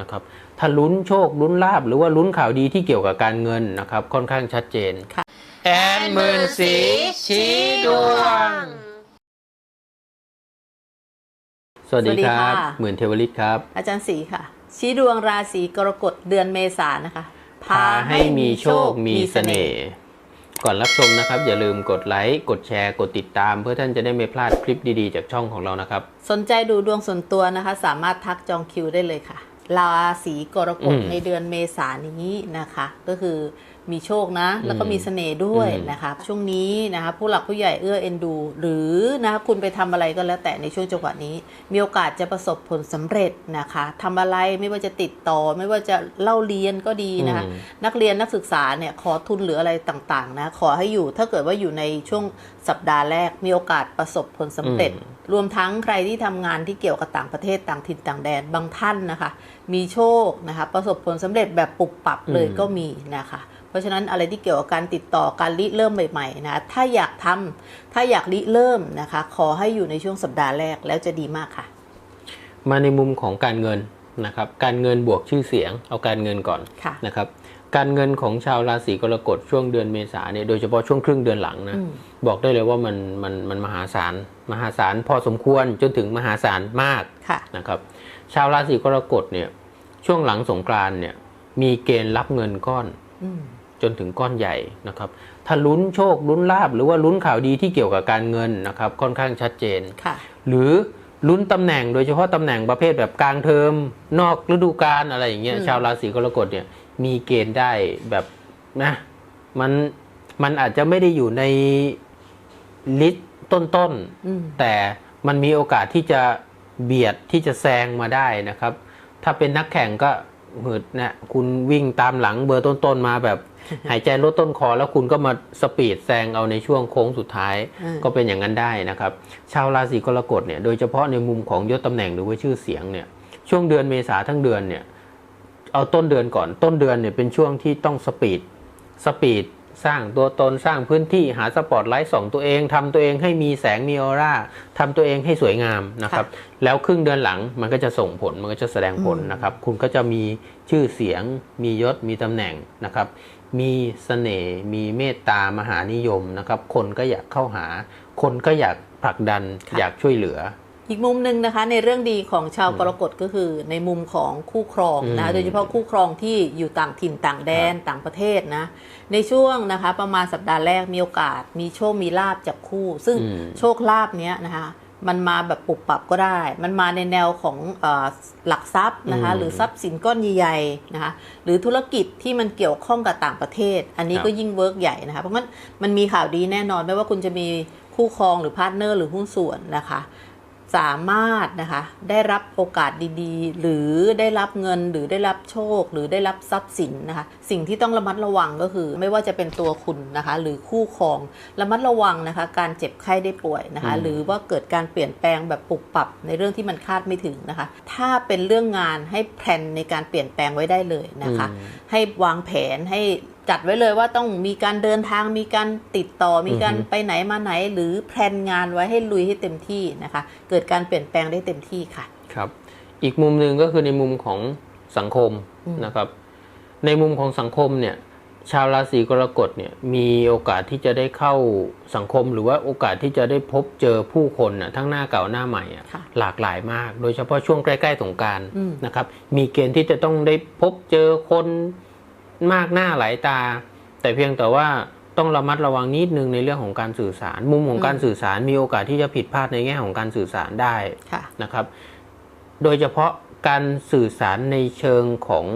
นะครับถ้าลุ้นโชคลุ้นลาบหรือว่าลุ้นข่าวดีที่เกี่ยวกับการเงินนะครับ ค่อนข้างชัดเจนค่ะแอนหมื่นสีชี้ดวง สวัสดีสวัสดีครับค่ะหมื่นเทวลิตครับ อาจารย์สีค่ะ ชี้ดวงราศีกรกฎเดือนเมษายนนะคะ พาให้มีโชคมีเสน่ห์ก่อนรับชมนะครับ อย่าลืมกดไลค์ กดแชร์ กดติดตาม เพื่อท่านจะได้ไม่พลาดคลิปดีๆ จากช่องของเรานะครับ สนใจดูดวงส่วนตัวนะคะ สามารถทักจองคิวได้เลยค่ะ ราศีกรกฎอืมในเดือนเมษายนนี้นะคะ ก็คือมีโชคนะ แล้วก็มีเสน่ห์ด้วยอืมนะคะช่วงนี้นะคะผู้หลักผู้ใหญ่เอื้อเอ็นดู หรือนะคะคุณไปทำอะไรก็แล้วแต่ในช่วงจังหวะนี้ มีโอกาสจะประสบผลสำเร็จนะคะทำอะไรไม่ว่าจะติดต่อ ไม่ว่าจะเล่าเรียนก็ดีนะคะอืมนักเรียนนักศึกษาเนี่ยขอทุนหรืออะไรต่างๆนะขอให้อยู่ถ้าเกิดว่าอยู่ในช่วงสัปดาห์แรกมีโอกาสประสบผลสำเร็จอืม รวมทั้งใครที่ทำงานที่เกี่ยวกับต่างประเทศต่างถิ่นต่างแดนบางท่านนะคะ มีโชคนะคะประสบผลสำเร็จแบบปุบปับเลยก็มีนะคะเพราะฉะนั้นอะไรที่เกี่ยวกับการติดต่อการริเริ่มใหม่ๆนะถ้าอยากทำถ้าอยากริเริ่มนะคะ ขอให้อยู่ในช่วงสัปดาห์แรกแล้วจะดีมากค่ะ มาในมุมของการเงินนะครับ การเงินบวกชื่อเสียง เอาการเงินก่อนค่ะนะครับ การเงินของชาวราศีกรกฎช่วงเดือนเมษาเนี่ยโดยเฉพาะช่วงครึ่งเดือนหลังนะอืมบอกได้เลยว่ามันมันมันมหาศาลมหาศาลพอสมควรจนถึงมหาศาลมากค่ะนะครับ ชาวราศีกรกฎเนี่ยช่วงหลังสงกรานต์เนี่ยมีเกณฑ์รับเงินก้อนอืมจนถึงก้อนใหญ่นะครับ ถ้าลุ้นโชคลุ้นลาบหรือว่าลุ้นข่าวดีที่เกี่ยวกับการเงินนะครับ ค่อนข้างชัดเจนค่ะหรือลุ้นตำแหน่งโดยเฉพาะตำแหน่งประเภทแบบกลางเทอมนอกฤดูกาลอะไรอย่างเงี้ยอืมชาวราศีกรกฎเนี่ย มีเกณฑ์ได้แบบนะมันมันอาจจะไม่ได้อยู่ในลิสต์ต้นอืมๆแต่มันมีโอกาสที่จะเบียดที่จะแซงมาได้นะครับ ถ้าเป็นนักแข่งก็หืดนะคุณวิ่งตามหลังเบอร์ต้นๆมาแบบ หายใจลดต้นคอแล้วคุณก็มาสปีดแซงเอาในช่วงโค้งสุดท้ายอืมก็เป็นอย่างนั้นได้นะครับ ชาวราศีกรกฎเนี่ยโดยเฉพาะในมุมของยศตำแหน่งหรือว่าชื่อเสียงเนี่ยช่วงเดือนเมษาทั้งเดือนเนี่ย เอาต้นเดือนก่อน ต้นเดือนเนี่ยเป็นช่วงที่ต้องสปีด สปีดสร้างตัวตนสร้างพื้นที่หาสปอตไลท์ส่องตัวเองทำตัวเองให้มีแสงมีออร่าทำตัวเองให้สวยงามนะครับ แล้วครึ่งเดือนหลังมันก็จะส่งผลมันก็จะแสดงผลอืมนะครับ คุณก็จะมีชื่อเสียง มียศมีตำแหน่งนะครับ มีเสน่ห์มีเมตตามหานิยมนะครับ คนก็อยากเข้าหา คนก็อยากผลักดันค่ะอยากช่วยเหลือ อีกมุมหนึ่งนะคะในเรื่องดีของชาวกรกฎก็คือในมุมของคู่ครองนะอืมโดยเฉพาะคู่ครองที่อยู่ต่างถิ่นต่างแดนต่างประเทศนะในช่วงนะคะประมาณสัปดาห์แรกมีโอกาส มีโชคมีลาบจากคู่ ซึ่งอืมโชคลาบเนี้ยนะคะมันมาแบบปุบปับก็ได้ มันมาในแนวของเออหลักทรัพย์นะคะอืมหรือทรัพย์สินก้อนใหญ่ๆนะคะหรือธุรกิจที่มันเกี่ยวข้องกับต่างประเทศ อันนี้ครับก็ยิ่งเวิร์กใหญ่นะคะเพราะงั้นมันมีข่าวดีแน่นอนไม่ว่าคุณจะมีคู่ครองหรือพาร์ทเนอร์หรือหุ้นส่วนนะคะ สามารถนะคะได้รับโอกาสดีๆ หรือได้รับเงินหรือได้รับโชค หรือได้รับทรัพย์สินนะคะสิ่งที่ต้องระมัดระวังก็คือไม่ว่าจะเป็นตัวคุณนะคะหรือคู่ครองระมัดระวังนะคะการเจ็บไข้ได้ป่วยนะคะอืมหรือว่าเกิดการเปลี่ยนแปลงแบบปรับปรับในเรื่องที่มันคาดไม่ถึงนะคะถ้าเป็นเรื่องงานให้แพลนในการเปลี่ยนแปลงไว้ได้เลยนะคะอืมให้วางแผนให้ จัดไว้เลยว่าต้องมีการเดินทางมีการติดต่อมีการอือฮึไปไหนมาไหน หรือแพลนงานไว้ให้ลุยให้เต็มที่นะคะ เกิดการเปลี่ยนแปลงได้เต็มที่ค่ะ ครับ อีกมุมหนึ่งก็คือในมุมของสังคมอืมนะครับ ในมุมของสังคมเนี่ยชาวราศีกรกฎเนี่ยมีโอกาสที่จะได้เข้าสังคมหรือว่าโอกาสที่จะได้พบเจอผู้คนน่ะทั้งหน้าเก่าหน้าใหม่อะค่ะหลากหลายมาก โดยเฉพาะช่วงใกล้ๆสงกรารอืมนะครับ มีเกณฑ์ที่จะต้องได้พบเจอคน มากหน้าหลายตา แต่เพียงแต่ว่าต้องระมัดระวังนิดนึงในเรื่องของการสื่อสาร มุมของการสื่อสารมีโอกาสที่จะผิดพลาดในแง่ของการสื่อสารได้ค่ะนะครับ โดยเฉพาะการสื่อสารในเชิงของ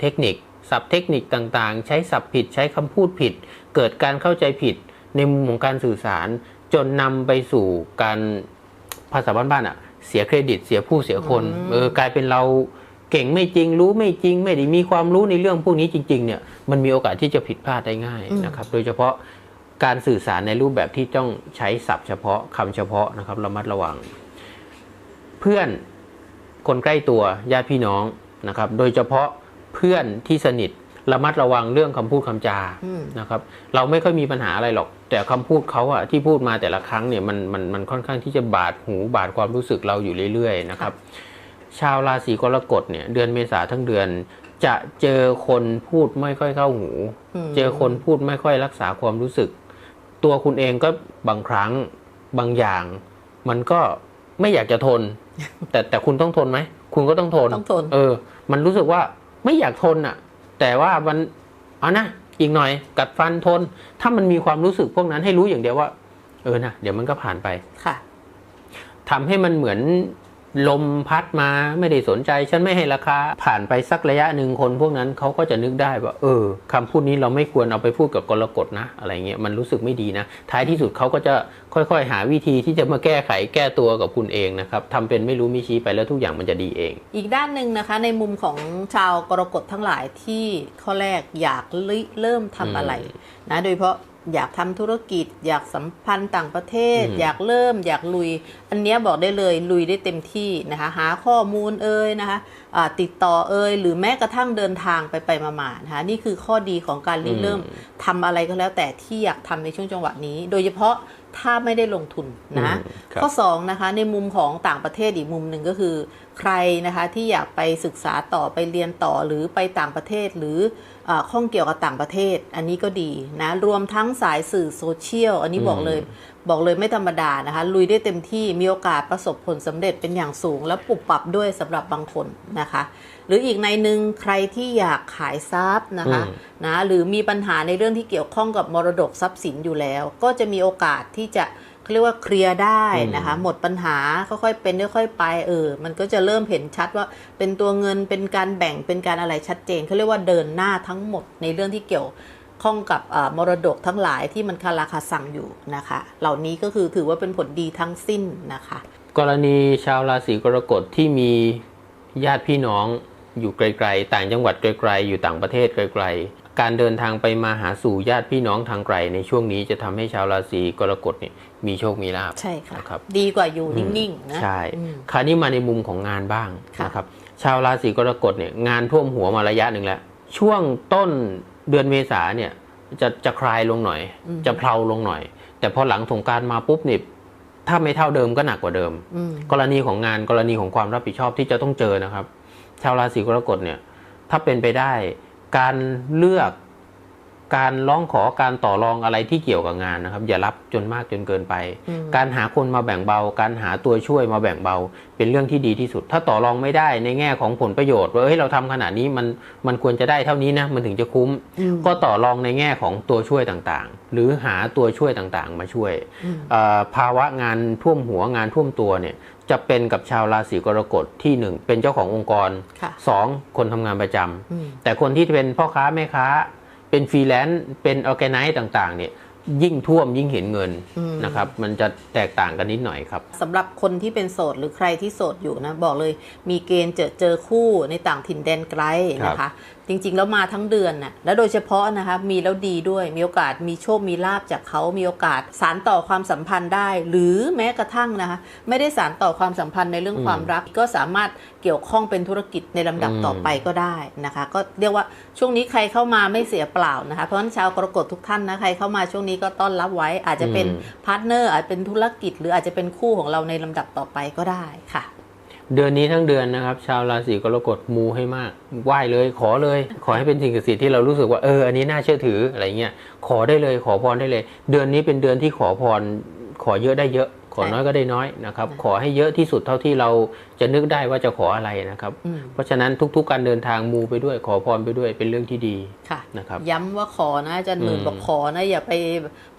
เทคนิคศัพท์เทคนิคต่างๆ ใช้ศัพท์ผิดใช้คำพูดผิด เกิดการเข้าใจผิดในมุมของการสื่อสาร จนนำไปสู่การภาษาบ้านๆอะ เสียเครดิตเสียผู้เสียคนอืมเออกลายเป็นเรา เก่งไม่จริงรู้ไม่จริงไม่ได้มีความรู้ในเรื่องพวกนี้จริง ๆ เนี่ยมันมีโอกาสที่จะผิดพลาดได้ง่ายนะครับ โดยเฉพาะการสื่อสารในรูปแบบที่ต้องใช้ศัพท์เฉพาะคำเฉพาะนะครับระมัดระวัง เพื่อนคนใกล้ตัวญาติพี่น้องนะครับ โดยเฉพาะเพื่อนที่สนิทระมัดระวังเรื่องคำพูดคำจาอืมนะครับ เราไม่ค่อยมีปัญหาอะไรหรอก แต่คำพูดเขาอะที่พูดมาแต่ละครั้งเนี่ยมันมันมันค่อนข้างที่จะบาดหูบาดความรู้สึกเราอยู่เรื่อยๆนะครับ ชาวราศีกรกฎเนี่ยเดือนเมษาทั้งเดือน จะเจอคนพูดไม่ค่อยเข้าหูมเจอคนพูดไม่ค่อยรักษาความรู้สึก ตัวคุณเองก็บางครั้งบางอย่าง มันก็ไม่อยากจะทน แต่แต่คุณต้องทนไหมคุณก็ต้องทนต้องทน เออ มันรู้สึกว่าไม่อยากทนอะ แต่ว่ามันเอานะอีกหน่อยกัดฟันทน ถ้ามันมีความรู้สึกพวกนั้นให้รู้อย่างเดียวว่า เออนะเดี๋ยวมันก็ผ่านไปค่ะทำให้มันเหมือน ลมพัดมาไม่ได้สนใจ ฉันไม่ให้ราคา ผ่านไปสักระยะหนึ่งคนพวกนั้นเขาก็จะนึกได้ว่า เออคำพูดนี้เราไม่ควรเอาไปพูดกับกรกฎนะ อะไรเงี้ยมันรู้สึกไม่ดีนะ ท้ายที่สุดเขาก็จะค่อยๆ หาวิธีที่จะมาแก้ไขแก้ตัวกับคุณเองนะครับทำเป็นไม่รู้ไม่ชี้ไปแล้วทุกอย่างมันจะดีเอง อีกด้านหนึ่งนะคะ ในมุมของชาวกรกฎทั้งหลายที่ข้อแรกอยากเริ่มทำอะไรนะ โดยเฉพาะ อยากทำธุรกิจ อยากสัมพันธ์ต่างประเทศอืมอยากเริ่ม อยากลุย อันเนี้ยบอกได้เลยลุยได้เต็มที่นะคะหาข้อมูลเอ่ยนะคะอ่าติดต่อเอ่ยหรือแม้กระทั่งเดินทางไปไปมาๆนะคะนี่คือข้อดีของการริเริ่มทำอะไรก็แล้วแต่ที่อยากทำในช่วงจังหวะนี้ โดยเฉพาะ ถ้าไม่ได้ลงทุนนะอืมครับข้อ2นะคะในมุมของต่างประเทศอีกมุมหนึ่งก็คือ ใครนะคะที่อยากไปศึกษาต่อไปเรียนต่อหรือไปต่างประเทศหรืออาข้องเกี่ยวกับต่างประเทศ อันนี้ก็ดีนะรวมทั้งสายสื่อโซเชียลอันนี้บอกเลย บอกเลยไม่ธรรมดานะคะ ลุยได้เต็มที่มีโอกาสประสบผลสำเร็จเป็นอย่างสูง และปรับปรับด้วยสำหรับบางคนนะคะ หรืออีกในหนึ่งใครที่อยากขายทรัพย์นะคะอืมนะหรือมีปัญหาในเรื่องที่เกี่ยวข้องกับมรดกทรัพย์สินอยู่แล้ว ก็จะมีโอกาสที่จะเขาเรียกว่าเคลียร์ได้นะคะ หมดปัญหาค่อยๆเป็นค่อยๆไปเออ มันก็จะเริ่มเห็นชัดว่าเป็นตัวเงินเป็นการแบ่งเป็นการอะไรชัดเจนเขาเรียกว่าเดินหน้าทั้งหมดในเรื่องที่เกี่ยว ข้องกับอ่ามรดกทั้งหลายที่มันคาราคาสั่งอยู่นะคะ เหล่านี้ก็คือถือว่าเป็นผลดีทั้งสิ้นนะคะ กรณีชาวราศีกรกฎที่มีญาติพี่น้องอยู่ไกลๆ ต่างจังหวัดไกลๆ อยู่ต่างประเทศไกลๆ การเดินทางไปมาหาสู่ญาติพี่น้องทางไกล ในช่วงนี้จะทำให้ชาวราศีกรกฎเนี่ยมีโชคมีลาภใช่ค่ะนะครับดีกว่าอยู่นิ่งๆนะใช่อืมคราวนี้มาในมุมของงานบ้างค่ะนะครับชาวราศีกรกฎเนี่ยงานท่วมหัวมาระยะหนึ่งแล้วช่วงต้น เดือนเมษาเนี่ยจะจะคลายลงหน่อย จะเพลาลงหน่อย แต่พอหลังสงกรารมาปุ๊บเนี่ยถ้าไม่เท่าเดิมก็หนักกว่าเดิมอืมกรณีของงานกรณีของความรับผิดชอบที่จะต้องเจอนะครับ ชาวราศีกรกฎเนี่ย ถ้าเป็นไปได้การเลือก การร้องขอการต่อรองอะไรที่เกี่ยวกับงานนะครับ อย่ารับจนมากจนเกินไปอืมการหาคนมาแบ่งเบา การหาตัวช่วยมาแบ่งเบา เป็นเรื่องที่ดีที่สุด ถ้าต่อรองไม่ได้ในแง่ของผลประโยชน์ว่าเฮ้ยเราทำขนาดนี้มันมันควรจะได้เท่านี้นะมันถึงจะคุ้มอืมก็ต่อรองในแง่ของตัวช่วยต่างๆ หรือหาตัวช่วยต่างๆ มาช่วยอืมเอ่อภาวะงานท่วมหัวงานท่วมตัวเนี่ยจะเป็นกับชาวราศีกรกฎที่หนึ่งเป็นเจ้าขององค์กรค่ะสองคนทำงานประจำอืมแต่คนที่เป็นพ่อค้าแม่ค้า เป็นฟรีแลนซ์เป็นออแกไนซ์ต่างๆเนี่ย ยิ่งท่วมยิ่งเห็นเงินอืมนะครับ มันจะแตกต่างกันนิดหน่อยครับสำหรับคนที่เป็นโสดหรือใครที่โสดอยู่นะ บอกเลยมีเกณฑ์เจอเจอคู่ในต่างถิ่นแดนไกลนะคะ จริงๆ แล้วมาทั้งเดือนน่ะแล้วโดยเฉพาะนะคะมีแล้วดีด้วยมีโอกาสมีโชคมีลาบจากเขามีโอกาสสารต่อความสัมพันธ์ได้ หรือแม้กระทั่งนะคะ ไม่ได้สารต่อความสัมพันธ์ในเรื่องอืมความรักก็สามารถเกี่ยวข้องเป็นธุรกิจในลำดับอืมต่อไปก็ได้นะคะ ก็เรียกว่าช่วงนี้ใครเข้ามาไม่เสียเปล่านะคะเพราะฉะนั้นชาวกรกฎทุกท่านนะใครเข้ามาช่วงนี้ก็ต้อนรับไว้ อาจจะเป็นพาร์ทเนอร์อาจเป็นธุรกิจ หรืออาจจะเป็นคู่ของเราในลำดับต่อไปก็ได้ค่ะ เดือนนี้ทั้งเดือนนะครับ ชาวราศีกรกฎมูให้มากไหว้เลย ขอเลย ขอให้เป็นสิ่งศักดิ์สิทธิ์ที่เรารู้สึกว่าเอออันนี้น่าเชื่อถืออะไรเงี้ยขอได้เลยขอพรได้เลย เดือนนี้เป็นเดือนที่ขอพรขอเยอะได้เยอะข อน้อยก็ได้น้อยนะครับใช่ขอให้เยอะที่สุดเท่าที่เราจะนึกได้ว่าจะขออะไรนะครับอืมเพราะฉะนั้นทุก ๆ การเดินทางมูไปด้วยขอพรไปด้วยเป็นเรื่องที่ดีค่ะนะครับ ย้ำว่าขอนะอาจารย์หมื่นอืมบอกขอนะอย่าไป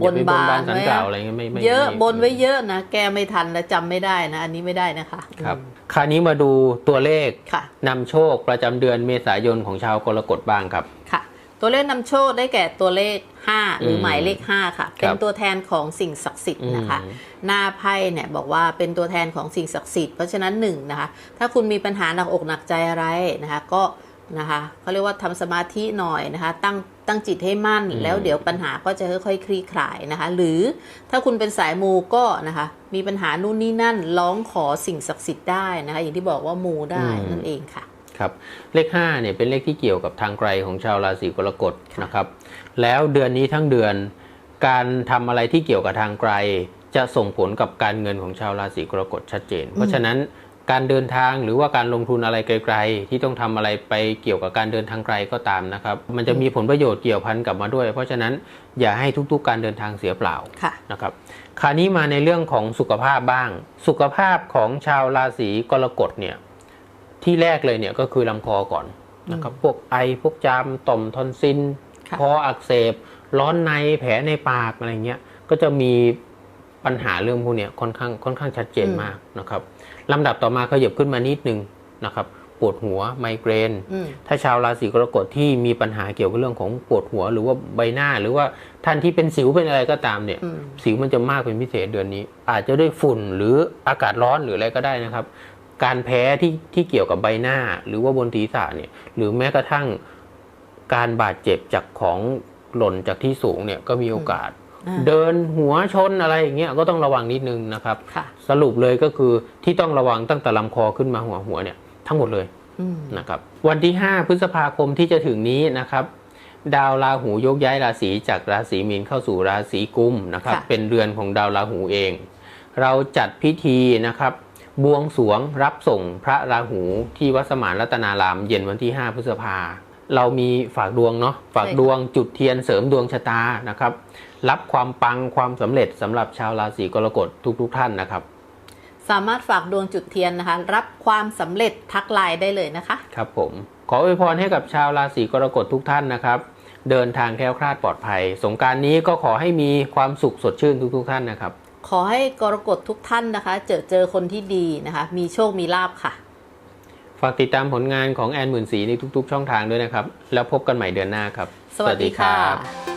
บอย่านไปบานสันไว้กล่าวอะไรเงี้ยไม่ไม่เยอะไม่บนไว้เยอะนะแกไม่ทันและจำไม่ได้นะ อันนี้ไม่ได้นะคะครับอืมคราวนี้มาดูตัวเลขค่ะนำโชคประจำเดือนเมษายนของชาวกรกฎบ้างครับค่ะ ตัวเลขนำโชคได้แก่ตัวเลข 5 หรืออมหมายเลข 5 ค่ะ เป็นตัวแทนของสิ่งศักดิ์สิทธิ์นะคะอืมหน้าไพ่เนี่ยบอกว่าเป็นตัวแทนของสิ่งศักดิ์สิทธิ์เพราะฉะนั้นหนึ่งนะคะ ถ้าคุณมีปัญหาหนักอกหนักใจอะไรนะคะ ก็นะคะเขาเรียกว่าทำสมาธิหน่อยนะคะ ตั้งตั้งจิตให้มั่นอืมแล้วเดี๋ยวปัญหาก็จะค่อยๆคลี่คลายนะคะ หรือถ้าคุณเป็นสายมูก็นะคะ มีปัญหานู่นนี่นั่นร้องขอสิ่งศักดิ์สิทธิ์ได้นะคะ อย่างที่บอกว่ามูได้นั่นเองค่ะ ครับเลข5เนี่ยเป็นเลขที่เกี่ยวกับทางไกลของชาวราศีกรกฎค่ะนะครับแล้วเดือนนี้ทั้งเดือน การทำอะไรที่เกี่ยวกับทางไกล จะส่งผลกับการเงินของชาวราศีกรกฎชัดเจน เพราะฉะนั้นการเดินทางหรือว่าการลงทุนอะไรไกลๆ ที่ต้องทำอะไรไปเกี่ยวกับการเดินทางไกลก็ตามนะครับมันจะมีผลประโยชน์เกี่ยวพันกลับมาด้วย เพราะฉะนั้นอย่าให้ทุกๆ การเดินทางเสียเปล่าค่ะนะครับคราวนี้มาในเรื่องของสุขภาพบ้าง สุขภาพของชาวราศีกรกฎเนี่ย ที่แรกเลยเนี่ยก็คือลำคอก่อนนะครับพวกไอพวกจามต่อมทอนซิลค่ะคออักเสบ ร้อนในแผลในปากอะไรเงี้ยก็จะมีปัญหาเรื่องพวกเนี้ยค่อนข้างค่อนข้างชัดเจนมากนะครับลำดับต่อมาขยับขึ้นมานิดนึงนะครับปวดหัวไมเกรนอืมถ้าชาวราศีกรกฎที่มีปัญหาเกี่ยวกับเรื่องของปวดหัวหรือว่าใบหน้าหรือว่าท่านที่เป็นสิวเป็นอะไรก็ตามเนี่ยอืมสิวมันจะมากเป็นพิเศษเดือนนี้ อาจจะด้วยฝุ่นหรืออากาศร้อนหรืออะไรก็ได้นะครับ การแพ้ที่ที่เกี่ยวกับใบหน้า หรือว่าบนศีรษะเนี่ยหรือแม้กระทั่งการบาดเจ็บจากของหล่นจากที่สูงเนี่ยก็มีโอกาสอ่าเดินหัวชนอะไรอย่างเงี้ยก็ต้องระวังนิดนึงนะครับค่ะสรุปเลยก็คือที่ต้องระวังตั้งแต่ลำคอขึ้นมาหัวหัวเนี่ยทั้งหมดเลยอืมนะครับวันที่ 5 พฤษภาคมที่จะถึงนี้นะครับ ดาวราหูยกย้ายราศีจากราศีมีนเข้าสู่ราศีกุมนะครับค่ะเป็นเรือนของดาวราหูเอง เราจัดพิธีนะครับ บวงสรวงรับส่งพระราหูที่วัดสมานรัตนาราม เย็นวันที่ 5 พฤษภา เรามีฝากดวงเนาะฝากดวงจุดเทียนเสริมดวงชะตานะครับ รับความปังความสำเร็จสำหรับชาวราศีกรกฎทุกๆทท่านนะครับ สามารถฝากดวงจุดเทียนนะคะ รับความสำเร็จทักไลน์ได้เลยนะคะ ครับผม ขออวยพรให้กับชาวราศีกรกฎทุกท่านนะครับ เดินทางแคล้วคลาดปลอดภัย สงกรารนี้ก็ขอให้มีความสุขสดชื่นทุก ๆ ท่านนะครับ ขอให้กรกฎทุกท่านนะคะ เจอเจอคนที่ดีนะคะ มีโชคมีลาบค่ะ ฝากติดตามผลงานของแอนหมื่นสีในทุก ๆ ช่องทางด้วยนะครับ แล้วพบกันใหม่เดือนหน้าครับ สวัสดีค่ะ